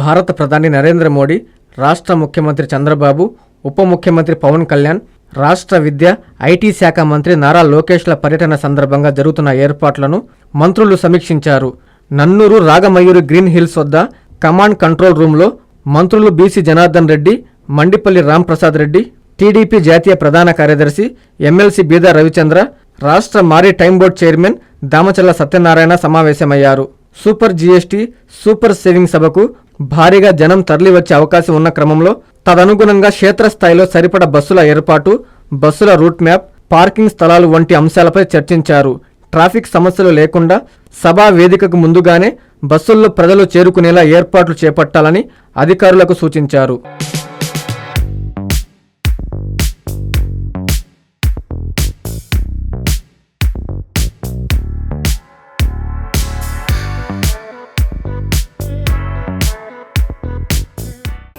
భారత ప్రధాని నరేంద్ర మోడీ రాష్ట్ర ముఖ్యమంత్రి చంద్రబాబు ఉప ముఖ్యమంత్రి పవన్ కళ్యాణ్ రాష్ట్ర విద్య ఐటీ శాఖ మంత్రి నారా లోకేష్ల పర్యటన సందర్భంగా జరుగుతున్న ఏర్పాట్లను మంత్రులు సమీక్షించారు. నన్నూరు రాగమయూరి గ్రీన్ హిల్స్ వద్ద కమాండ్ కంట్రోల్ రూంలో మంత్రులు బీసీ జనార్దన్ రెడ్డి మండిపల్లి రాంప్రసాద్ రెడ్డి టీడీపీ జాతీయ ప్రధాన కార్యదర్శి ఎమ్మెల్సీ బీదా రవిచంద్ర రాష్ట్ర maritime board chairman Damachalla Satyanarayana సమావేశమయ్యారు. సూపర్ జీఎస్టీ సూపర్ సేవింగ్ సభకు భారీగా జనం తరలివచ్చే అవకాశం ఉన్న క్రమంలో తదనుగుణంగా క్షేత్రస్థాయిలో సరిపడ బస్సుల ఏర్పాటు బస్సుల రూట్ మ్యాప్ పార్కింగ్ స్థలాలు వంటి అంశాలపై చర్చించారు. ట్రాఫిక్ సమస్యలు లేకుండా సభా వేదికకు ముందుగానే బస్సుల్లో ప్రజలు చేరుకునేలా ఏర్పాట్లు చేపట్టాలని అధికారులకు సూచించారు.